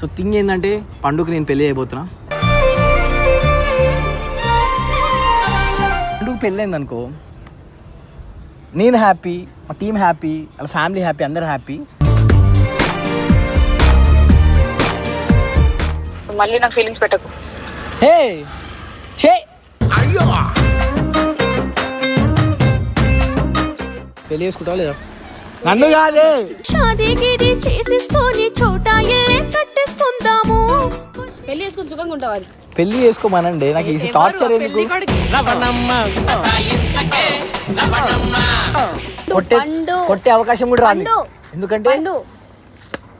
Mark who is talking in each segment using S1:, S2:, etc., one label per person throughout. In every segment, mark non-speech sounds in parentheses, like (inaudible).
S1: So thing ఏంటంటే పండుగ నేను పెళ్ళి అయిపోతున్నా పండుగ పెళ్ళి అయిందనుకో నేను హ్యాపీ మా టీం హ్యాపీ వాళ్ళ ఫ్యామిలీ హ్యాపీ అందరు హ్యాపీ.
S2: మళ్ళీ నాకు ఫీలింగ్స్ పెట్టకు.
S1: హే! చే పెళ్ళి చేసుకుంటావా లేదా? నన్ను కాదే!
S3: షాదీ
S4: అది.
S1: పెళ్ళి చేసుకోమనండి. నాకు ఈ టార్చర్ ఎందుకు? కొట్టే కొట్టే అవకాశం కూడా రాదు. ఎందుకంటే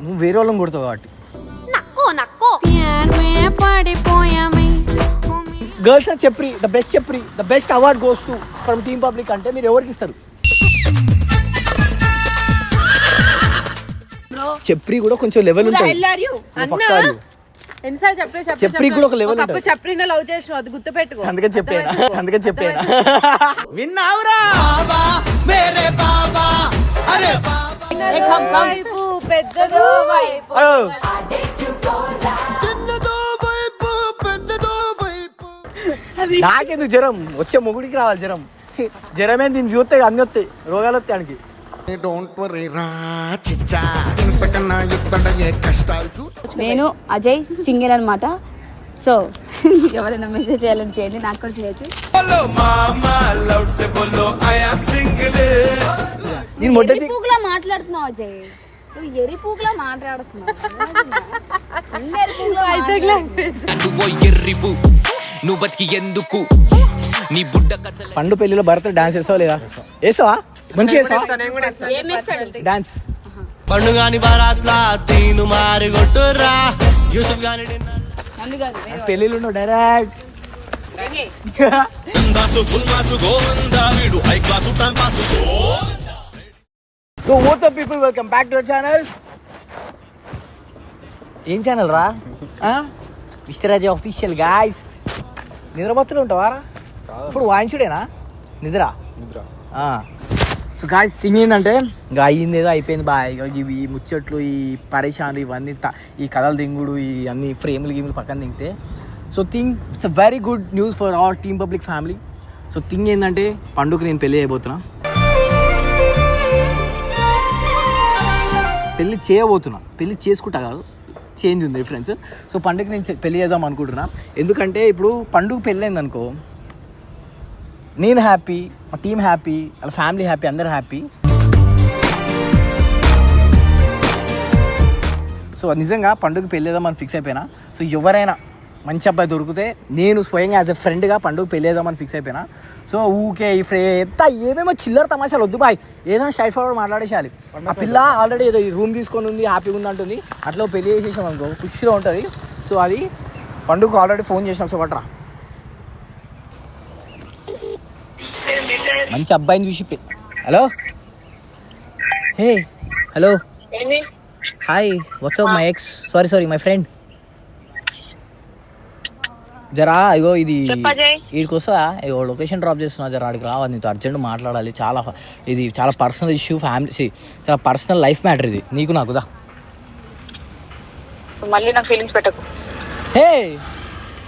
S1: నువ్వు వేరే వాళ్ళని కొడతావు కాబట్టి. గర్ల్స్ అని చెప్పి ద బెస్ట్ చెప్పి the best award goes to from team public అంటే మీరు ఎవరికి ఇస్తారు? చెప్పి కూడా కొంచెం లెవెల్ ఉంటుంది.
S5: ఎన్నిసార్లు చెప్పలే
S1: చెప్పరి కూడా ఒక
S5: అప్పుడు. చెప్పిన లవ్ చేసిన అది గుర్తు పెట్టుకో
S1: అందుకని చెప్పాను. అందుకని చెప్పాను.
S4: ఏ కమ్ కమ్
S5: వైపు పెద్దదో
S4: వైపు.
S1: నాకెందుకు జ్వరం? వచ్చే మొగుడికి రావాలి జ్వరం. జ్వరమే దీన్ని చూస్తే అన్ని వస్తాయి రోగాలు వస్తాయి ఆయనకి
S6: డోంట్ వరీ రా చిచ్చా. ఇంతకన్నా ఇత్తడ ఏ కష్టాలు చూ
S4: నేను అజయ్ సింగర్ అన్నమాట. సో ఎవరైనా మెసేజ్ చేయాలని చేయండి నాకు కూడా చేయొచ్చు.
S1: నేను
S4: మాట్లాడుతున్నావు అజయ్? నువ్వు ఎరిపూకులా మాట్లాడుతున్నావు.
S7: నువ్వు బతికి ఎందుకు? నీ బుడ్డ
S1: పండు పెళ్ళిలో భరత్ డాన్స్ వేసావా లేదా? వేసావా మంచి డాన్స్
S8: పండుగాని బారాత్లా తీను మారి కొట్టురా యూసుఫ్ గాని
S1: పెళ్ళిళ్ళు ఉండవు direct so what's people welcome back to channel ఏం ఛానల్ రా? మిస్టర్ రాజా ఆఫీషియల్ గాయస్ నిద్రపోతూనే ఉంటావా రా? ఇప్పుడు వాయించుడేనా? నిద్ర? సో గాయస్ థింగ్ ఏంటంటే ఇంకా అయ్యింది ఏదో అయిపోయింది బాయ్. ఇవి ఈ ముచ్చట్లు ఈ పరేషాన్లు ఇవన్నీ త- ఈ కథలు దింగుడు ఈ అన్ని ఫ్రేమ్లు గేములు పక్కన దింగితే. So thing it's a very good news for all team public family so thing ఏంటంటే పండుగ నేను పెళ్ళి అయిపోతున్నా పెళ్ళి చేయబోతున్నా. పెళ్ళి చేసుకుంటా కాదు చేంజ్ ఉంది డిఫరెన్స్ సో పండుగ నేను పెళ్ళి చేద్దాం అనుకుంటున్నా. ఎందుకంటే ఇప్పుడు పండుగ పెళ్ళి అనుకో నేను హ్యాపీ మా టీం హ్యాపీ వాళ్ళ ఫ్యామిలీ హ్యాపీ అందరు హ్యాపీ. సో నిజంగా పండుగ పెళ్ళేదామని ఫిక్స్ అయిపోయినా. సో ఎవరైనా మంచి అబ్బాయి దొరికితే నేను స్వయంగా యాజ్ ఎ ఫ్రెండ్గా పండుగ పెళ్ళేదామని ఫిక్స్ అయిపోయినా. సో ఊకే ఈ ఫ్రే ఎంత ఏమేమో చిల్లర తమాషాలు వద్దు బాయ్. ఏదైనా స్ట్రైట్ ఫార్వర్డ్ మాట్లాడేసాలి ఆ పిల్ల ఆల్రెడీ ఏదో రూమ్ తీసుకొని ఉంది హ్యాపీగా ఉంది అంటుంది. అట్లా పెళ్ళి చేసేసాం అనుకో ఖుషిలో ఉంటుంది. సో అది పండుగ ఆల్రెడీ ఫోన్ చేసాం సో పట్రా మంచి అబ్బాయిని చూసి పె- హలో? Hey hello?
S2: ఏంది?
S1: Hi what's up my ex sorry sorry my friend జరా ఇగో ఇది వస్తా ఇగో లొకేషన్ డ్రాప్ చేస్తున్నా జరా ఆడికి రావాలి నీతో అర్జెంట్ మాట్లాడాలి. చాలా ఇది చాలా పర్సనల్ ఇష్యూ ఫ్యామిలీ చాలా పర్సనల్ లైఫ్ మ్యాటర్ ఇది. నీకు నాకు దా.
S2: మళ్ళీ నాకు ఫీలింగ్స్ పెట్టకు.
S1: హే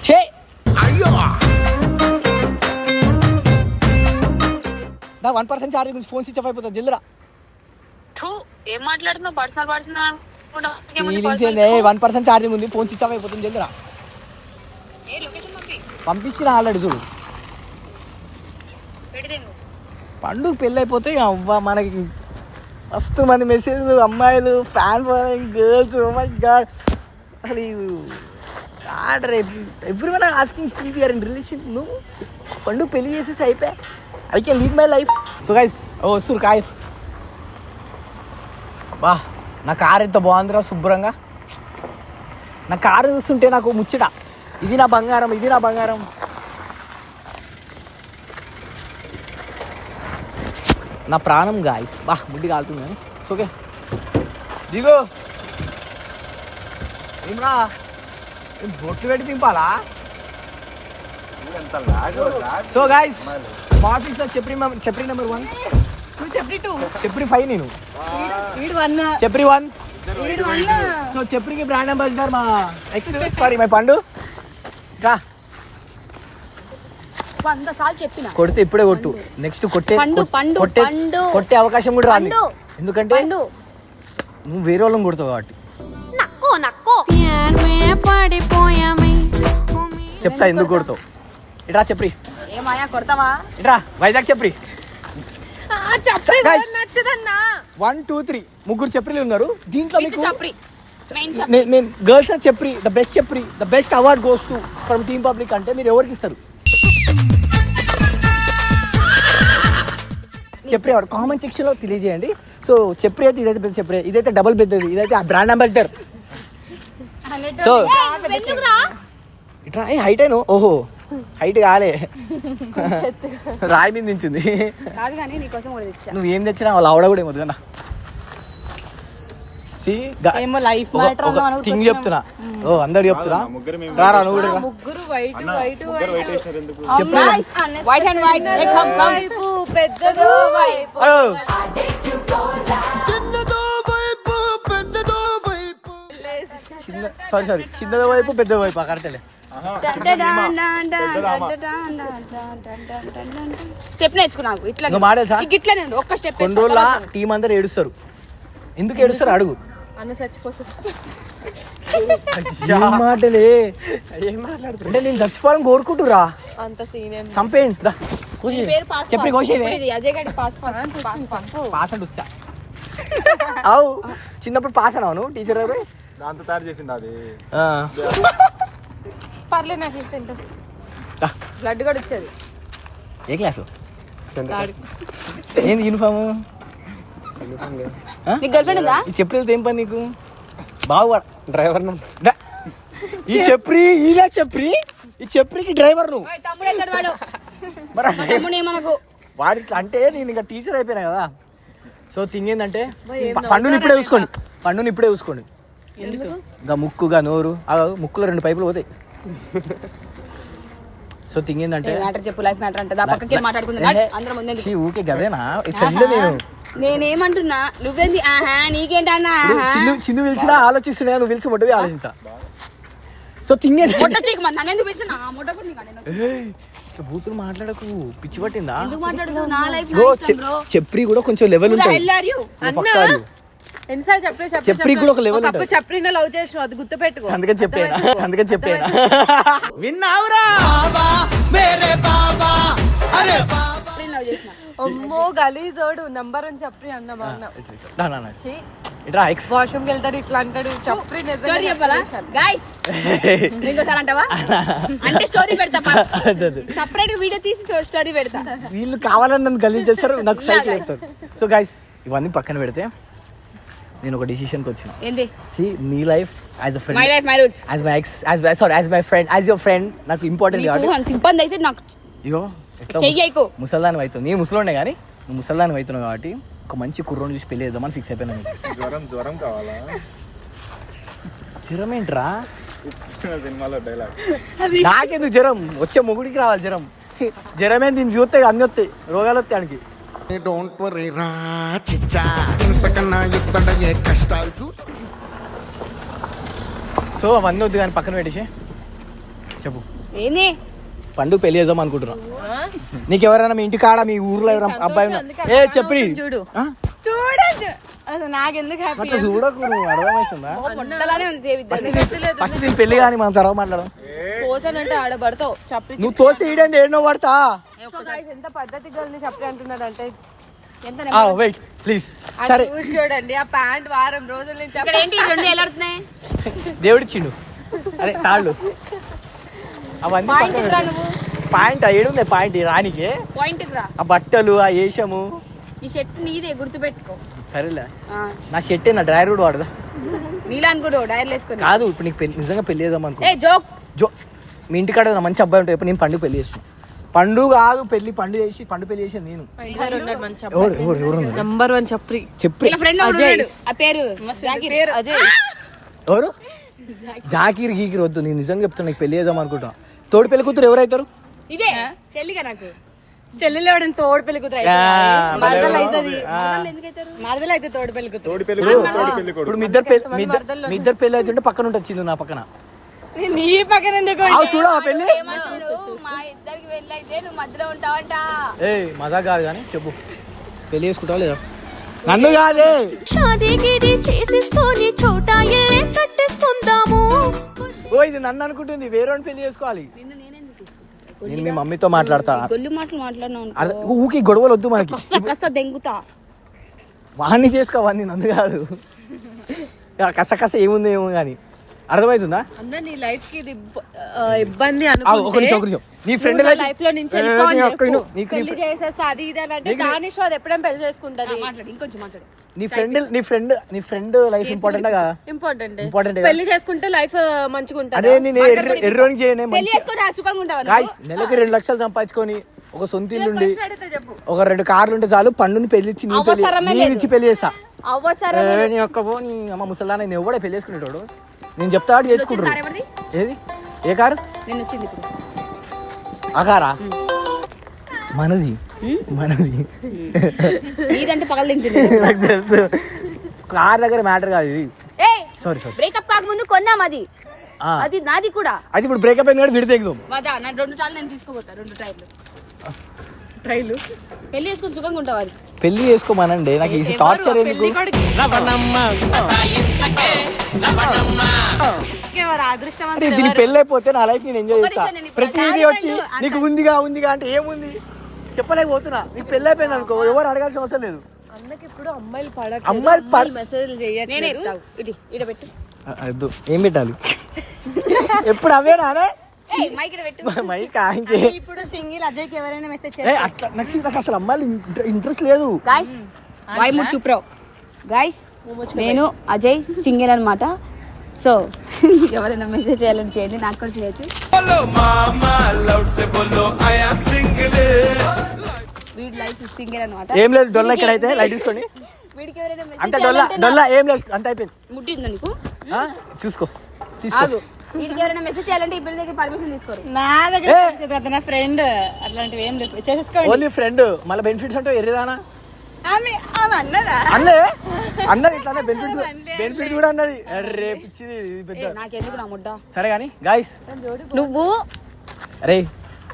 S1: చే దా వన్ పర్సెంట్ ఛార్జ్ గురించి ఫోన్ స్విచ్ ఆఫ్ అయిపోతుంది. జల్దిరా.
S2: థూ, ఏం మాట్లాడుతున్నావు? పర్సనల్ పర్సనల్
S1: ఫీలింగ్స్ ఏంది? వన్ పర్సెంట్ ఛార్జింగ్ ఉంది ఫోన్ స్విచ్ ఆఫ్ అయిపోతుంది జల్దిరా.
S2: ఏ లొకేషన్ పంపి.
S1: పంపించిన ఆల్రెడీ చూడు.
S2: పెడితే
S1: పండుగ పెళ్ళి అయిపోతే ఇక అవ్వ మనకి మస్తు మంది మెసేజ్లు అమ్మాయిలు fan following girls my god అసలు order every one asking still BR in relation నువ్వు పండుగ పెళ్ళి చేసేసి అయిపోయా? I can lead my life so guys ఓ సుర్ కాయస్ బా నా కార్ ఎంత బాగుందిరా శుభ్రంగా. నా కారు చూస్తుంటే నాకు ముచ్చట. ఇది నా బంగారం ఇది నా బంగారం. నా ప్రాణం గాయస్ బా ముడ్డి కాలుతుంది ఓకే దిగో. ఏమ్రా? బొట్లు పెట్టి తింపాలా సో గాయస్ మా ఆఫీస్లో చెప్పరి చెప్పరి నెంబర్ వన్
S5: నువ్వు చెప్పి టూ
S1: చెప్పరి ఫైవ్ నేను.
S4: వీడు వన్
S1: చెప్పరి వన్ సో చెప్పరికి బ్రాండ్ అంబాసిడర్ మా ఎక్స్ సారీ మై పండు. రా.
S4: వంద సార్లు చెప్పిన.
S1: కొడితే ఇప్పుడే కొట్టు. నెక్స్ట్ కొట్టే
S4: పండు, పండు,
S1: కొట్టే
S4: పండు.
S1: కొట్టే అవకాశం కూడా రాదు
S4: పండు.
S1: ఎందుకంటే
S4: పండు.
S1: నువ్వు వేరే వాళ్ళని కొడతావు కాబట్టి.
S3: నక్కో నక్కో. పడిపోయామే.
S1: చెప్తా ఎందుకు కొడతావు? ఇట్రా చెప్పరి.
S4: కొడతావా?
S1: వైజాగ్ చెప్పరి
S5: చెప్పి
S1: Guys.
S5: నచ్చదన్నా?
S1: వన్ టూ త్రీ ముగ్గురు చెప్పరీలు ఉన్నారు. దీంట్లో
S4: విత్
S1: మీకు
S4: చప్రి మెయిన్ చప్రి.
S1: నే- నేను గర్ల్స్ అని చెప్పి ద బెస్ట్ చెప్పి the best award goes to from team public అంటే మీరు ఎవరికి ఇస్తారు? చెప్పి అవార్డ్ కామెంట్ సెక్షన్లో తెలియజేయండి. సో చెప్పి అయితే ఇదైతే పెద్ద చెప్పి ఇదైతే డబుల్ పెద్దది ఇదైతే ఆ బ్రాండ్ అంబాసిడర్ సో? ఇట్లా ఏ హైట్ అయినా? ఓహో. హైట్ కాలే. రాయి మీద నించుంది.
S4: కాదు కానీ నీకోసం కూడా తెచ్చా.
S1: నువ్వు ఏం తెచ్చినా వాళ్ళ ఆవిడ కూడా ఏమో కదా.
S5: ఏమో లైఫ్
S1: థింగ్ చెప్తున్నా. ఓ అందరు చెప్తున్నా. రారా నువ్వు కూడా రా.
S5: ముగ్గురు వైట్ వైట్
S1: చెప్పు.
S4: White and white come come
S5: వైపు పెద్దదో వైపు.
S1: ఓ,
S6: చిన్నదో వైపు పెద్దదో వైపు.
S1: చిన్న సారీ సారీ చిన్నదో వైపు పెద్ద వైపు కరెక్టే
S4: స్టెప్ నేర్చుకో నాకు ఇట్లా ఇట్లా నేను ఒక్క స్టెప్
S1: కొన్ని రోజుల టీం అందరు ఏడుస్తారు. ఎందుకు ఏడుస్తారు? అడుగు.
S5: అన్న చచ్చిపోతుంది
S1: ఏం మాటలే? అంటే నేను చచ్చిపోవాలని కోరుకుంటురా
S5: అంత సీన్ ఏం
S1: చంపేయండి. దా, చెప్పి కోసేవే
S4: అజయ్ గారి pass pass pass pass
S1: pass. అంటే వచ్చా? అవు చిన్నప్పుడు పాస్ అన్నావు టీచర్ గారు?
S9: దాంతో తయారు చేసింది అది.
S1: ఆ.
S5: పర్లేదు నాకు ఇష్టం
S4: బ్లడ్ కూడా వచ్చేది
S1: ఏ క్లాసు? ఏంది యూనిఫామ్
S4: నీకు గర్ల్ ఫ్రెండ్ ఉందా?
S1: ఈ చెప్పలేదు ఏం పని నీకు? బాగు
S9: డ్రైవర్.
S1: ఈ చెప్పరి ఇలా చెప్పరి? ఈ చెప్పరికి డ్రైవర్ నువ్వు.
S4: తమ్ముడు ఎక్కడ వాడు?
S1: అంటే నేను ఇంకా టీచర్ అయిపోయినా కదా. సో థింగ్ ఏంటంటే పండుని ఇప్పుడే చూసుకోండి. పండుని ఇప్పుడే చూసుకోండి. ఇంకా ముక్కుగా నోరు ఆ ముక్కులో రెండు పైపులు పోతాయి. సో థింగ్ ఏంటంటే
S4: మ్యాటర్ చెప్పు లైఫ్ మ్యాటర్ అంటే పక్కకి మాట్లాడుకుందా? అందరం ముందే
S1: ఊకే గదేనా? ఫ్రెండ్ నేను.
S4: నేనేమంటున్నా? నువ్వేంది? ఆహా నీకేంటన్నా?
S1: చిందు చిందు పిలిచినా ఆలోచిస్తున్నా నువ్వు పిలిచి మొట్టవి ఆలోచించా. సో థింగ్ బూతులు మాట్లాడకు. పిచ్చి పట్టిందా?
S4: ఎందుకు మాట్లాడుతూ నా లైఫ్
S1: బ్రో చెప్పరి కూడా కొంచెం లెవెల్ ఉంటుంది.
S5: ఎన్నిసార్లు చెప్పలే
S1: చెప్పరికి కూడా ఒక level ఉంటుంది.
S5: చెప్పిన లవ్ చేసిన అది గుర్తు పెట్టుకో
S1: అందుకని చెప్పాను అందుకని చెప్పాను
S6: విన్నావురా? బాబా మేరే బాబా అరే
S5: అమ్మో గలీజోడు. నంబర్ అని చెప్పి అన్న మా అన్న.
S1: నా, నా, నా. ఇట్రా ఎక్స్
S5: వాష్రూమ్కి వెళ్తాడు ఇట్లా అంటాడు. చెప్పి
S4: స్టోరీ చెప్పాలా? గాయస్ ఇంకోసారి అంటావా? అంటే స్టోరీ పెడతా. సపరేట్ (laughs) వీడియో తీసి స్టోరీ పెడతా.
S1: వీళ్ళు కావాలని నన్ను గలీజ్ చేస్తారు నాకు (laughs) సైకిల్ సో గైస్ ఇవన్నీ పక్కన పెడితే నేను ఒక డిసిషన్కి వచ్చిన.
S4: ఏంది
S1: సి నీ life as a
S4: my
S1: friend
S4: life my rules
S1: as my ex as sorry as my friend as your friend నాకు ఇంపార్టెంట్ కాబట్టి.
S4: అంత ఇబ్బంది అయితే నాకు
S1: అయ్యో ఎట్లా
S4: చెయ్యకు.
S1: ముసల్దాని అవుతుంది నేను ముసలోనే కానీ నువ్వు ముసల్దాని అవుతున్నావు కాబట్టి ఒక మంచి కుర్రోని చూసి పెళ్ళి చేద్దామని ఫిక్స్ అయిపోయినా.
S9: జ్వరం జ్వరం కావాలా?
S1: జ్వరం ఏంట్రా?
S9: సినిమాలో డైలాగ్
S1: నాకెందుకు జ్వరం? వచ్చే మొగుడికి రావాలి జ్వరం. జ్వరం ఏం దీన్ని చూస్తే అన్ని వస్తాయి రోగాలు వస్తాయి ఆయనకి
S6: డోంట్ వరీ రా చిచ్చా. ఇంతకన్నా ఇత్తడయ్యే కష్టాలు చూ
S1: సో అవన్నీ వద్దు కానీ పక్కన పెట్టేసి. చెప్పు.
S4: ఏంది?
S1: పండుగ పెళ్ళి చేద్దాం అనుకుంటున్నా. నీకు ఎవరైనా మీ ఇంటి కాడ మీ ఊర్లో ఎవరైనా అబ్బాయి ఉన్నా ఏ చెప్పి.
S5: చూడు.
S1: ఆ?
S5: చూడచ్చు అసలు నాకెందుకు హ్యాపీ
S1: అట్లా చూడకు నువ్వు అర్థమవుతుందా?
S4: పొట్టలానే ఉంది సేవ్ ఇద్దరు
S1: ఫస్ట్ నేను పెళ్ళి కానీ మనం తర్వాత మాట్లాడదాం.
S5: పోతానంటే ఆడబడతావు చెప్పి
S1: నువ్వు తోసి ఈడేంది ఏడనో పడతా?
S5: ఎంత పద్ధతి గల్ని చెప్పి అంటున్నాడు అంటే
S4: ఎంత
S1: వెయిట్ ప్లీజ్ సరే.
S5: చూసి చూడండి ఆ ప్యాంట్ వారం రోజుల నుంచి
S4: ఇక్కడ ఏంటి రెండు ఎలాడుతున్నాయి
S1: దేవుడిచ్చిండు. తాళ్ళు. అవన్నీ
S4: పాయింట్
S1: ఏడుంది పాయింట్ రానికి
S4: పాయింట్
S1: ఆ బట్టలు ఆ వేషము.
S4: ఈ షర్ట్ నీదే గుర్తుపెట్టుకో.
S1: సరేలే. నా షర్ట్ నా డ్రైవర్ కూడా వాడదా?
S4: నీలా అనుకో డైర్లు వేసుకొని
S1: కాదు ఇప్పుడు నీకు నిజంగా పెళ్ళి చేద్దాం అనుకో
S4: జోక్.
S1: జో మీ ఇంటికాడ మంచి అబ్బాయి ఉంటే ఇప్పుడు నేను పండుగ పెళ్ళి చేసిన పండు కాదు పెళ్ళి పండు చేసి పండు పెళ్ళి చేసేది నేను. ఎవరు ఎవరు ఎవరు ఉన్నారు?
S5: నంబర్ వన్ చెప్పి
S1: చెప్పి
S4: వీళ్ళ ఫ్రెండ్ ఉన్నాడు? ఆ పేరు జాకిర్.
S5: అజయ్.
S1: ఎవరు? జాకీర్ గీకిర్ వద్దు. నేను నిజంగా చెప్తున్నా నీకు పెళ్ళి చేద్దాం అనుకుంటా తోడు పెళ్ళి కూతురు ఎవరైతారు?
S4: ఇదే. చెల్లిగా నాకు.
S5: చెల్లెలు ఎవడని తోడు పెళ్ళి కూతురు
S1: ఆ,
S5: మరదలు అవుతుంది
S1: ఆ.
S5: మరదలు అయితే తోడు పెళ్ళి
S9: తోడి పెళ్ళి.
S1: ఇప్పుడు మీ ఇద్దరు పెళ్ళి మీ ఇద్దరు- మీ ఇద్దరు పెళ్ళి అవుతుంటే పక్కన ఉంటుంది చిందు నా పక్కన.
S5: నీ పక్కన ఎందుకు
S1: చూడ
S4: ఏమంటాడు మా ఇద్దరికి నువ్వు మధ్యలో ఉంటావంట.
S1: ఏ మజా కాదు కానీ చెప్పు. పెళ్ళి చేసుకుంటావా లేదా? నన్ను కాదే.
S3: షాదీ గిది చేసేసుకొని చోటా ఇల్లే కట్టేసుకుందాము.
S1: ఓ ఇది నన్ను అనుకుంటుంది. వేరే పెళ్ళి చేసుకోవాలి. నేను మీ మమ్మీతో మాట్లాడతా.
S4: గొల్లు మాటలు.
S1: అర్థ- ఊకి గొడవలు వద్దు మనకి.
S4: కస్త కస్త దెంగుతా.
S1: వాడిని చేసుకోవాలి నన్ను కాదు. కస కస ఏముంది ఏమో కానీ అర్థమవుతుందా?
S5: అన్న నీ లైఫ్కి ఇది ఇబ్బ- ఆ, ఇబ్బంది
S1: ఆ, ఒక నిమిషం ఒక
S5: అనుకుంటే
S1: నిమిషం. నీ ఫ్రెండ్
S5: లైఫ్లో నుంచి
S1: నీ
S5: పెళ్ళి చేసేస్తా అది ఇది అని అంటే
S1: నీకు నీ-
S5: దానిష్ అది ఎప్పుడైనా పెళ్ళి చేసుకుంటది?
S4: మాట్లాడు ఇంకొంచెం మాట్లాడు.
S1: నీ ఫ్రెండ్ నీ ఫ్రెండ్ నీ ఫ్రెండ్ లైఫ్ ఇంపార్టెంట్ కదా?
S5: ఇంపార్టెంట్. పెళ్ళి చేసుకుంటే లైఫ్ మంచిగా ఉంటుంది?
S1: అదే నేను ఎర్ర ఎర్రోని చేయనే
S4: పెళ్ళి సుఖంగా
S1: గాయస్ నెలకి రెండు లక్షలు సంపాదించుకొని ఒక సొంత ఇల్లు ఉండి ఒక రెండు కార్లు ఉంటే చాలు పండుని పెళ్ళి ఇచ్చి నీ
S4: పెళ్ళి
S1: నీ. ఇచ్చి పెళ్ళి చేస్తా.
S4: అవసరం
S1: నీ ఒక్క అమ్మ ముసలాన్న నేను ఎవడే పెళ్ళి చేసుకునేటోడు? నేను చెప్తా
S4: కారు ఎవరిది?
S1: ఏది? ఏ కారు?
S4: నేను వచ్చింది ఇప్పుడు.
S1: ఆ కారా? మనది. మనది.
S4: నీదంటే పగల (laughs)
S1: నాకు తెలుసు. కార్ దగ్గర మ్యాటర్ కాదు ఇది.
S4: ఏ
S1: సారీ సారీ
S4: బ్రేకప్ కాకముందు కొన్నాం అది. అది నాది కూడా.
S1: అది ఇప్పుడు బ్రేకప్ అయింది కూడా విడితే ఎగుదాం.
S4: మదా నా రెండు టైర్లు నేను తీసుకోపోతా రెండు టైర్లు. ట్రైలు? పెళ్ళి చేసుకుని సుఖంగా ఉంటావు అది?
S1: పెళ్ళి చేసుకోమనండి నాకు ఈ టార్చర్ ఎందుకు? అరే దీని పెళ్ళి అయిపోతే నా లైఫ్ నేను ఎంజాయ్ చేస్తా.
S4: నేను
S1: ప్రతిదీ వచ్చి నీకు ఉందిగా ఉందిగా అంటే ఏముంది? చెప్పలేకపోతున్నా. నీకు పెళ్ళి అయిపోయింది అనుకో ఎవరు అడగాల్సిన అవసరం లేదు.
S5: అమ్మాయిలు
S4: నేనే
S1: ఏం పెట్టాలి? ఎప్పుడు
S4: మైక్ (laughs)
S1: మై కాంకే
S5: ఇప్పుడు సింగిల్ అజయ్కి ఎవరైనా మెసేజ్
S1: ఏ, అట్లా నాకు అసలు అమ్మాయిలు ఇంట్రెస్ట్ లేదు.
S4: గాయస్ వాయి చూప్రావు? గాయస్ నేను అజయ్ సింగర్ అన్నమాట. సో ఎవరైనా మెసేజ్ చేయాలని చేయండి నాకు కూడా చేయొచ్చు. వీడి లైఫ్ సింగర్ అన్నమాట.
S1: ఏం లేదు డొల్ల ఇక్కడైతే లైట్ తీసుకోండి.
S4: వీడికి ఎవరైనా
S1: అంత
S4: మెసేజ్
S1: డొల్ల
S4: చేయాలంటే
S1: డొల్ల ఏం లేదు అంత అయిపోయింది.
S4: ముట్టిందా నీకు?
S1: ఆ, చూసుకో తీసుకో.
S4: ఆగు. వీడికి ఎవరైనా మెసేజ్ చేయాలంటే దగ్గర పర్మిషన్ తీసుకోరు.
S5: నా దగ్గర
S1: ఏ!
S5: message కదా, నా ఫ్రెండ్ అట్లాంటివి ఏం లేదు. చేసేసుకోండి.
S1: ఓన్లీ ఫ్రెండ్ మళ్ళీ బెనిఫిట్స్ అంటే ఎర్రిదానా?
S5: ఆమె ఆమె అన్నదా?
S1: అన్నే అన్నది ఇట్లానే (laughs) బెనిఫిట్స్ బెనిఫిట్స్ కూడా అన్నది. అరే పిచ్చిది ఇది
S4: ఏ,
S1: పెద్ద
S4: నాకెందుకు నా ముడ్డ?
S1: సరే కానీ గాయస్
S4: నువ్వు
S1: అరే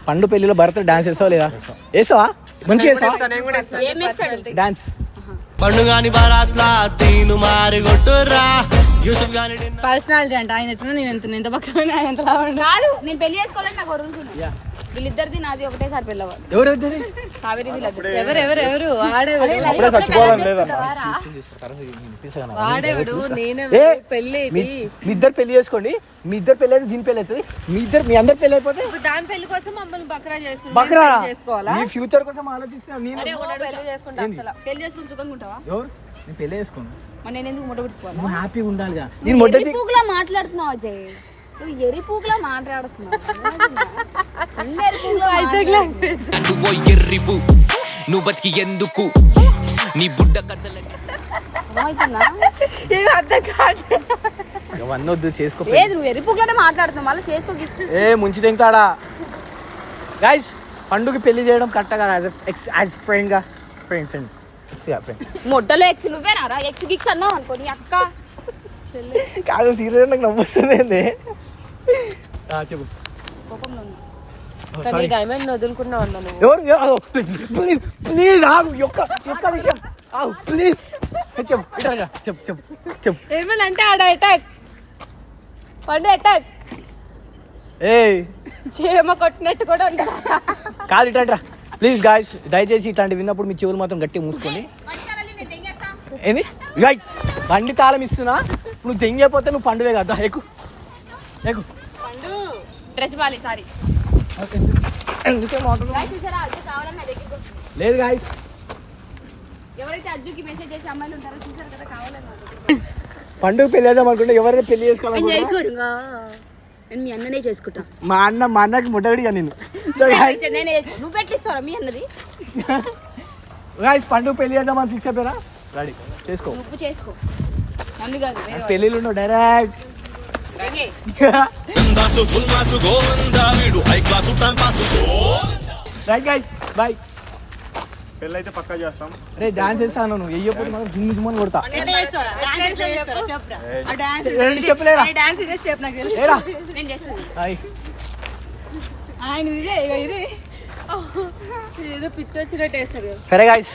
S1: పండు పెళ్ళిలో భరత్ డాన్స్ వేసావా లేదా? వేసావా మంచిగా వేసావా డాన్స్
S8: పండుగాని బారాత్లా తీను మారి కొట్టురా యూసుఫ్ గాని
S5: పర్సనాలిటీ అంట. ఆయన ఎట్లా నేను ఎంత ఎంత పక్కన ఆయన ఎంత.
S4: కాదు నేను పెళ్ళి చేసుకోవాలని నాకు వీళ్ళిద్దరిది నాది ఒకటేసారి పెళ్ళవాలి
S1: ఎవరు?
S5: ఎవరు ఎవరు ఎవరు? వాడేవాడు
S9: అప్పుడే చచ్చిపోవాలని లేదన్న
S5: వాడేవాడు నేనే
S1: ఏ
S5: పెళ్ళి
S1: మీ ఇద్దరు పెళ్ళి చేసుకోండి. మీ ఇద్దరు పెళ్ళి అయితే దీని పెళ్ళి అవుతుంది. మీ ఇద్దరు మీ అందరు పెళ్ళి అయిపోతే?
S5: ఇప్పుడు దాని పెళ్ళి కోసం మమ్మల్ని బక్రా చేస్తుంది
S1: బక్రా?
S5: చేసుకోవాలా?
S1: మీ ఫ్యూచర్ కోసం ఆలోచిస్తున్నా. నేను
S5: పెళ్ళి చేసుకుంటా అసలు.
S4: పెళ్ళి చేసుకుని సుఖంగా ఉంటావా?
S1: ఎవరు? నేను పెళ్ళి చేసుకోను.
S4: మరి నేను ఎందుకు ముట్ట
S1: హ్యాపీగా ఉండాలిగా. నేను
S4: ఎరిపూకులా మాట్లాడుతున్నావు అజయ్? నువ్వు ఎరిపూకులా మాట్లాడుతున్నావు.
S7: నువ్వో ఎర్రిపు. నువ్వు బతికి ఎందుకు? నీ బుడ్డ
S1: అవన్నీ వద్దు చేసుకో.
S4: లేదు నువ్వు ఎరిపూకులానే మాట్లాడుతున్నావు. మళ్ళీ చేసుకో
S1: ఏ ముంచి తెంగుతాడా గైస్ పండుగ పెళ్ళి చేయడం కరెక్ట్ కదా. యాజ్ ఎక్స్ యాజ్ ఫ్రెండ్గా. ఫ్రెండ్ ఫ్రెండ్ ఫ్రెండ్
S4: మొట్టలో ఎక్స్ నువ్వేనారా? ఎక్స్ గిక్స్ అన్నావు అనుకో నీ అక్క.
S1: కాదు సీరియస్ నాకు నవ్వొస్తుంది చెప్పు.
S4: కోపంలో ఉన్నా.
S5: కానీ డైమండ్ వదులుకున్నావు అన్న నువ్వు.
S1: ఎవరు? ప్లీజ్ ప్లీజ్ ఆగు. ఒక్క ఒక్క విషయం ఆగు ప్లీజ్ చెప్పు. ఇట్రా రా. చెప్పు చెప్పు చెప్పు.
S5: ఏమని అంటే ఆడ అటాక్ పండు అటాక్
S1: ఏ
S5: చీమ కొట్టినట్టు కూడా
S1: కాదు ప్లీజ్ గాయస్ దయచేసి ఇట్లాంటివి విన్నప్పుడు మీ చెవులు మాత్రం గట్టిగా మూసుకోండి. ఏంది? గాయ్ బండి తాళం ఇస్తున్నా. నువ్వు తెంగిపోతే నువ్వు పండువే కదా. ఎక్కు. ఎక్కు.
S4: నా దగ్గరికి వస్తుంది.
S1: లేదు గాయస్
S4: ఎవరైతే అజ్జుకి మెసేజ్ చేసి అమ్మాయిలు ఉంటారో చూసారు కదా కావాలని.
S1: పండుగ పెళ్ళి చేద్దాం అనుకుంటే ఎవరైనా పెళ్ళి
S4: చేయకూడదుగా. నేను మీ అన్ననే చేసుకుంటా.
S1: మా అన్న మా అన్నకి ముట్టగడిగా నేను
S4: నువ్వు పెట్టిస్తారా మీ అన్నది?
S1: గాయస్ పండుగ పెళ్ళి చేద్దామని ఫిక్స్ అయిపోయారా? రెడీ చేసుకో.
S4: నువ్వు చేసుకో.
S1: పెళ్ళిళ్ళు డైరెక్ట్ రైట్ గైస్ బాయ్
S6: పెళ్ళి అయితే పక్కా చేస్తాం.
S9: రే డాన్స్ చేస్తాను నువ్వు. వెయ్యపోతే మాత్రం జిమ్ జిమ్మని కొడతా. రెండు చెప్పలేరా? సరే గాయస్